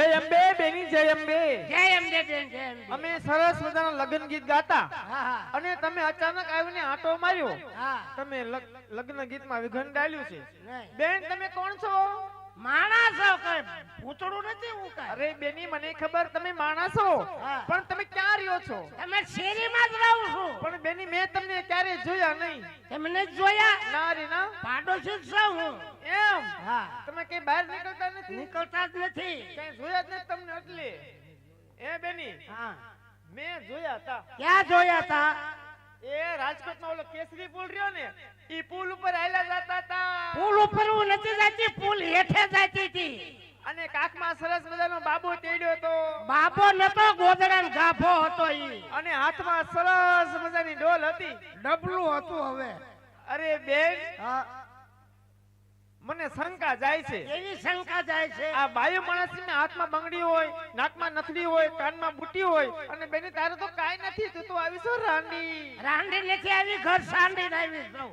જય અંબે બેની જય અંબે. જય અંબે બેન જય અંબે. અમે સરસ મજાના લગ્ન ગીત ગાતા. અને તમે અચાનક આવીને આંટો માર્યો. તમે લગ- લગ્ન ગીતમાં વિઘન ડાલ્યું છે. બેન તમે કોણ છો? માણસ કઈ ભૂતળું નથી હું કઈ અરે બેની મને ખબર તમે માણસ. પણ તમે ક્યાં રહ્યો છો? તમે શેરીમાં જ રહું છું. પણ બેની મેં તમને ક્યારે જોયા નહીં. તમને જોયા? ના રે ના. પાડોશી જ છું હું. એમ? હા. તમે કઈ બહાર નીકળતા નથી? નીકળતા જ નથી. કઈ જોયા જ નથી તમને એટલે? એ બેની હા. મેં જોયા હતા. ક્યાં જોયા તા એ રાજકોટમાં ઓલો કેસરી પુલ રહ્યો ને ઈ પુલ ઉપર આયલા જતા હતા. પુલ ઉપર હું નથી જતી પુલ હેઠે જતી હતી. અને કાખમાં સરસ મજાનો બાબો તેડ્યો હતો. બાબો નતો ગોદડા ગાભો હતો ઈ. અને હાથમાં સરસ મજાની ડોલ હતી. ડબલું હતું હવે. અરે બેન હા. મને શંકા જાય છે. એવી શંકા જાય છે. આ બાયો માણસને હાથમાં બંગડી હોય નાકમાં નથડી હોય કાનમાં બુટી હોય અને બેની તારે તો કાઈ નથી તું તો આવી છો રાંડી. રાંડી નથી આવી ઘર સાંડી આવી સૌ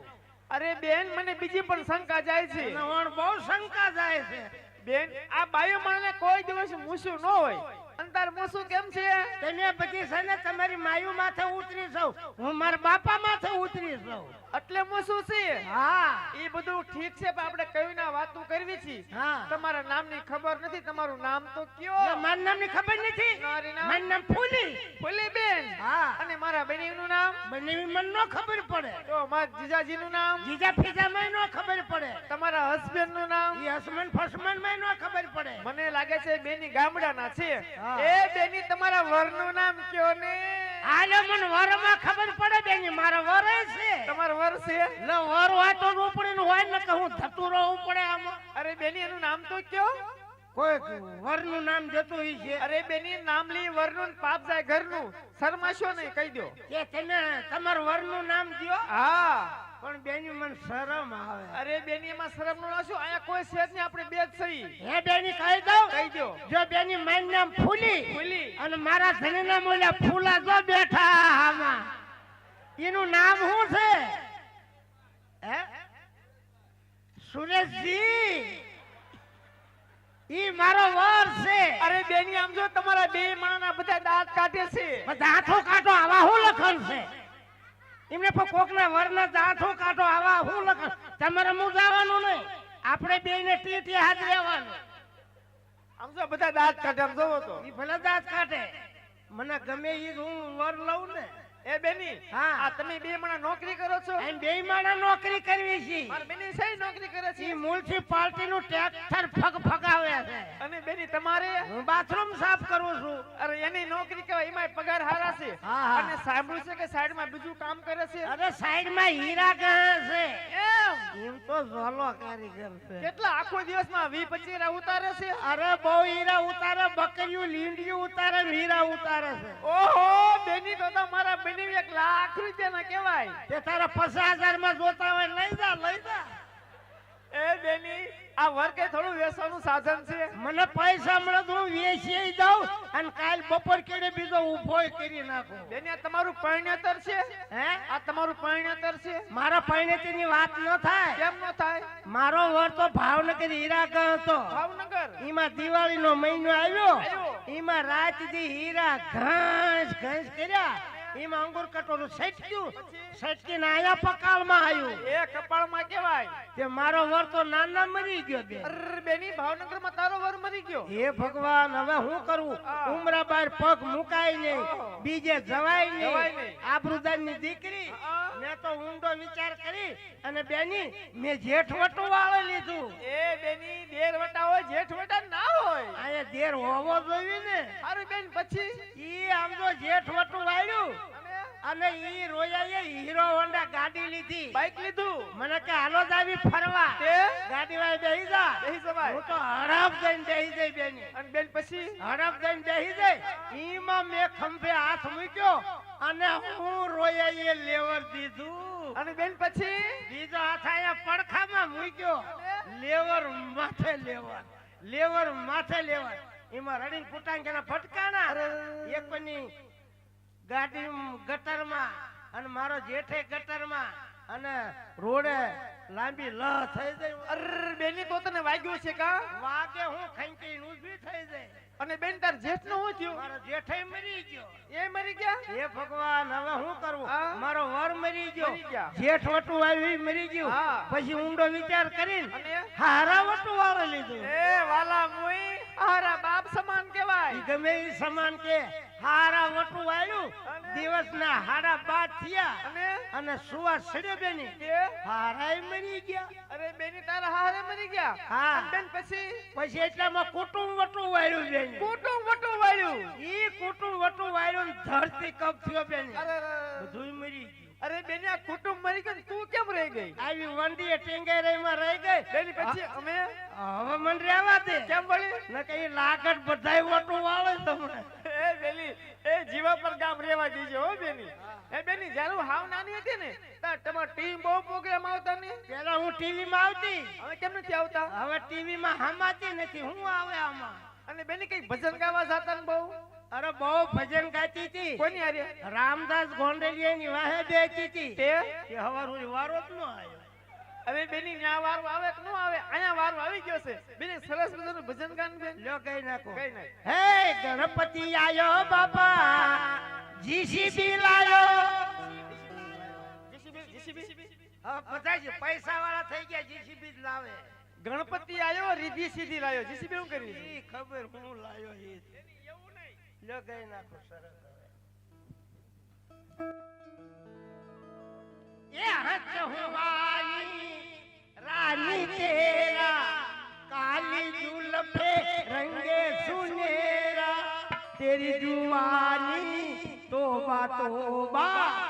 અરે બેન મને બીજી પણ શંકા જાય છે. બહુ શંકા જાય છે. બેન આ બાયો મને કોઈ દિવસ મૂસ્યું ન હોય. અને તાર કેમ છે? તમે પછી છે ને તમારી માયુ માથે ઉતરી સૌ હું મારા બાપા માથે ઉતરી સૌ એટલે મૂછું છે? હા. એ બધું ઠીક છે પણ આપણે કવિના વાતો કરવી છે. હા. તમારા નામની ખબર નથી તમારું નામ તો કયો? મારા નામની ખબર નથી. મારું નામ ફૂલી ફૂલી. બેન હા. અને મારા બેનીનું નામ? બંને મને નો ખબર પડે. તો મારા જીજાજીનું નામ? જીજા ફીજા માં નો ખબર પડે. તમારા હસબન્ડનું નામ? એ હસબન્ડ ફસમનમાં ન ખબર પડે. મને લાગે છે બેની ગામડાના છે. હા. એ બેની તમારા વરનું નામ કયો ને? હાલો મને વરમાં ખબર પડે બેની મારો વર છે. તમારો વર છે? લ વર હોય તો રોપડીનું હોય ને કે હું થતું રહું પડે આમાં. અરે બેની એનું નામ તો કયો? કોઈ વરનું નામ જતું ઈ છે. અરે બેની નામ લી વરનું ને પાપ જાય ઘરનું. શરમાશો નહીં કહી દો. કે તમે તમાર વરનું નામ દ્યો. હા. પણ બેની મને શરમ આવે. અરે બેની એમાં શરમ નો શું અહીંયા કોઈ છે નહીં આપણે બે જ સહી હે બેની કહી દઉં. કહી દો. જો બેની માન નામ ફૂલી ફૂલી. અને મારા ધણીના મોલા ફૂલા જો બેઠા આમાં. એનું નામ શું છે? હે? સુરેશજી. ઈ મારો વર છે. અરે બેની આમ જો તમારા બે માણાના બધા દાંત કાઢે છે. દાંતો કાઢો આવા હું લખન છે? એમને પણ કોકના વરના દાંઠો કાઢો આવા હું લખન તમારે મુજાવાનું નહીં. આપણે બે ને ટીટી હાથ રહેવાનું આમ જો બધા દાંત કાઢે આમ જોવો તો. ઈ ભલે દાંત કાઢે. મને ગમે ઈ હું વર લઉં ને. એ બેની હા. આ તમે બે માણા નોકરી કરો છો? એમ બે માણા નોકરી કરવી છે. મારા બેની સહી નોકરી કરે ઈ છે? પાર્ટી નું ટ્રેક્ટર ફગ ફગાવે છે. અને બેની તમારે? હું બાથરૂમ સાફ કરું છું. અરે એની નોકરી કહેવાય એમાં પગાર હારા છે. અને સાંભળ્યું છે કે સાઈડમાં બીજું કામ કરે છે? અરે સાઈડમાં હીરા કહા છે. એમ. તો ઝોલો કારીગર છે. કેટલા આખો દિવસમાં વી હીરા ઉતારે છે? અરે બહુ હીરા ઉતારે બકરીયું લીંડિયું ઉતારે હીરા ઉતારે છે. ઓહો બેની તો તમારા બેની એક લાખ રૂપિયાના કેવાય તે તારા પચાસ હજારમાં જોતા હોય લઈ જા લઈ જા. એ બેની આ વર્કે થોડું વેસવાનું સાધન છે. મને પૈસા મળે તો હું વેચી દઉં અને કાલ બપોર કેડે બીજો ઊભો કરી નાખો. બેની આ તમારું પરણ્યતર છે? હે? આ તમારું પરણ્યતર છે? મારા પરિણતિની વાત ન થાય. કેમ ન થાય? મારો વર તો ભાવનગર હીરા હતો. ભાવનગર? એમાં દિવાળી નો મહિનો આવ્યો. આવ્યો. એમાં રાત દી હીરા ઘાસ ઘાસ કર્યા. એમાં અંગુર કટોરું સટક્યું સટકીને આયા પકાળમાં આવ્યું એ કપાળમાં કેવાય તે મારો વર તો નાના મરી ગયો બે. અરે બેની ભાવનગરમાં તારો વર મરી ગયો. હે ભગવાન હવે હું કરું. ઉમરા બાર પગ મુકાય નહીં. બીજે જવાય નહીં. આબરૂદાનની દીકરી. મેં તો ઊંડો વિચાર કરી અને બેની મેં જેઠવટું વાળો લીધું. એ બેની દેર વટા હોય જેઠ વટા ના હોય. અહીંયા દેર હોવો જોઈએ ને. હારું બેન પછી? ઈ આમ તો જેઠવટું વાળ્યું અને ઈ રોયાએ હીરો હોન્ડા ગાડી લીધી. બાઈક લીધું? મને કે હાલો જાવી ફરવા. તે? ગાડી વાળી બેહી જા. બેહી જવાય. હું તો હડપ જઈને બેહી જઈ બેની. અને બેન પછી? હડપ જઈને બેહી જઈ. ઈમાં મેં ખંભે હાથ મૂક્યો. અને હું રોયાએ લેવર દીધું. અને બેન પછી? બીજો હાથ અહીંયા પડખામાં મૂક્યો. લેવર માથે લેવર લેવર માથે લેવર એમાં રડીને ફૂટાંગેના ફટકાણા. એકની ગાડી ગટરમાં અને મારો જેઠે ગટરમાં અને રોડે લાંબી લ થઈ જાય અર બેની તો તને વાગ્યું છે કા? વાગે હું ખંકી ઊભી થઈ જાય અને બેન તાર જેઠનું શું થયું? મારો જેઠાઈ મરી ગયો. એ મરી ગયા? હે ભગવાન હવે શું કરવું? મારો વર મરી ગયો. જેઠ વટુ આવી મરી ગયું. પછી ઊંડો વિચાર કરી હારા વટુ વાળો લીધું. એ વાલા મુઈ હારા બાપ સમાન કેવાય ગમે એ સમાન કે હારા વટુ વાળ્યું. દિવસ દિવસના હાડા બાદ થયા અને? સુવા સડે બેની. કે હારાય મરી ગયા. અરે બેની તારા હારે મરી ગયા. હા. બેન પછી? પછી એટલામાં કુટુંબ વટું વાળ્યું બેન. કુટુંબ વટું વાળ્યું. ઈ કુટુંબ વટું વાળ્યું ધરતી કપ થયો બેન. અરે અરે. મરી ગયું. અરે બેન આ કુટુંબ મરી ગયું તું કેમ રહી ગઈ? આવી વંડીએ ટેંગાઈમાં રહી ગઈ. બેન પછી અમે? હવે મને રહેવા દે. કેમ વળી? ન કઈ લાગટ બધાય વટુ વાળે તમને. એ બેલી એ રહેવા દીજો હો બેની. એ બેની જ્યારે હું હાવ નાની હતી ને તમાર ટીમ બહુ પ્રોગ્રામ આવતા ને. પેલા હું ટીવી માં આવતી. હવે કેમ નથી આવતા? હવે ટીવી માં હમાતી નથી હું આવે આમાં. અને બેની કઈ ભજન ગાવા જાતા ને બહુ? અરે બહુ ભજન ગાતી હતી. કોની હારે? રામદાસ ગોંડલિયાની વાહે બેતી હતી. તે? કે હવાર હું વારો જ ન આવ્યો. હવે બેની ન્યા વારો આવે કે ન આવે? અહીંયા વારો આવી ગયો છે. બેની સરસ મજાનું ભજન ગાન બેન. લ્યો કઈ નાખો. કઈ નાખ. હે ગણપતિ આયો બાપા. જીસીબી લાયો. પૈસા વાળા થઈ ગયા જીસીબી જ લાવે. ગણપતિ આવ્યો રીધી સીધી લાયો. જીસીબી શું કરી ખબર હું લાયો ઈ. એવું નહીં લો ગઈ નાખો સરસ એ હચ રાની તેરા કાલી જુલફે રંગે સુનેરા તેરી જુવાની તોબા તોબા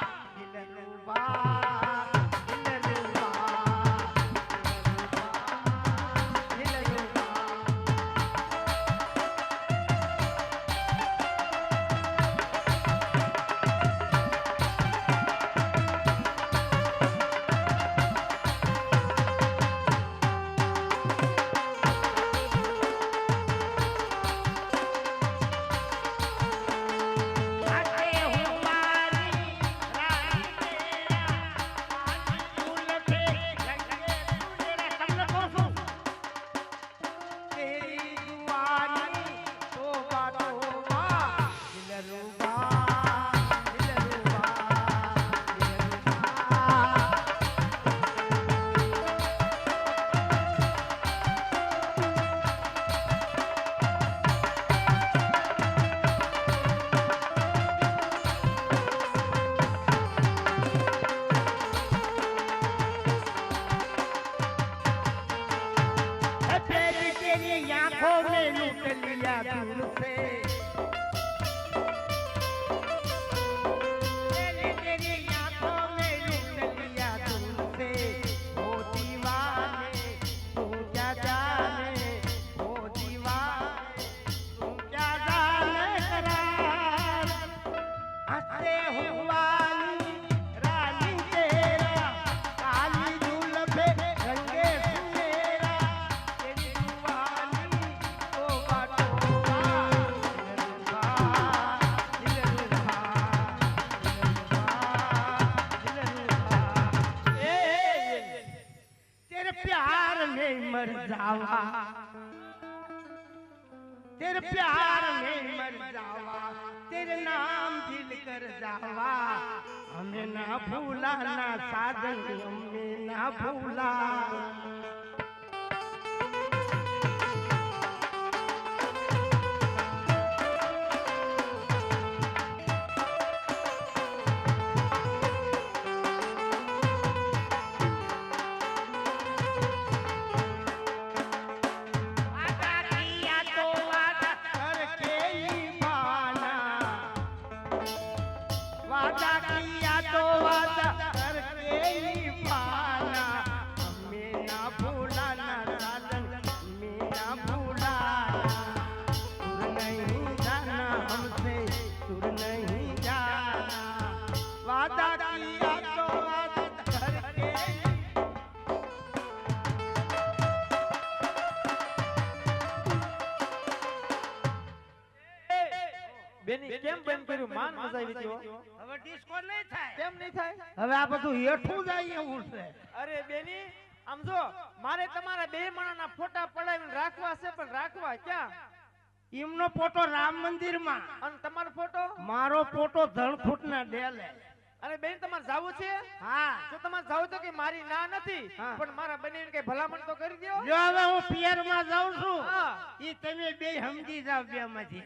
for me. तेरे प्यार में मर जावा तेरे नाम दिल कर जावा हमें ना भूला ना साजन हमें ना भूला કેમ બંધ કર્યું? માન મજાવી હવે ડિસ્કો નહીં થાય. કેમ નહીં થાય? હવે આ બધું હેઠું જાય એવું છે. અરે બેની આમ જો મારે તમારા બે માણાના ફોટા પડાવીને રાખવા છે પણ રાખવા ક્યાં? એમનો ફોટો રામ મંદિરમાં. અને તમારો ફોટો? મારો ફોટો ધણખૂટના ડેલે. અરે બેન તમારે જાવું છે? હા. જો તમારે જાવું તો કે મારી ના નથી પણ મારા બની કઈ ભલામણ તો કરી દો જો હવે હું પિયરમાં જાઉં છું એ ઈ તમે બે સમજી જાવ બે માંથી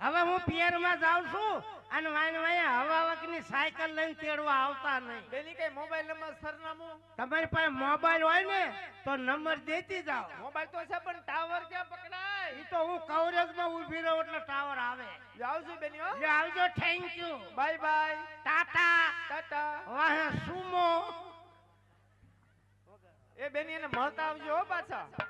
હવે હું પિયરમાં જાઉં છું અને વાયન વાઈને હવા ની સાયકલ લઈને તેડવા આવતા નહીં. પેલી કઈ મોબાઈલ નંબર સરનામું? તમારી પાસે મોબાઈલ હોય ને તો નંબર દેતી જાઓ. મોબાઈલ તો છે પણ ટાવર ક્યાં પકડાય? ઈ તો હું કવરેજમાં ઊભી રહું એટલે ટાવર આવે. આવજો બેનીઓ. જો આવજો thank you bye bye. Tata. Tata. વાહ સુમો. એ બેની એને મળતા આવજો હો પાછા.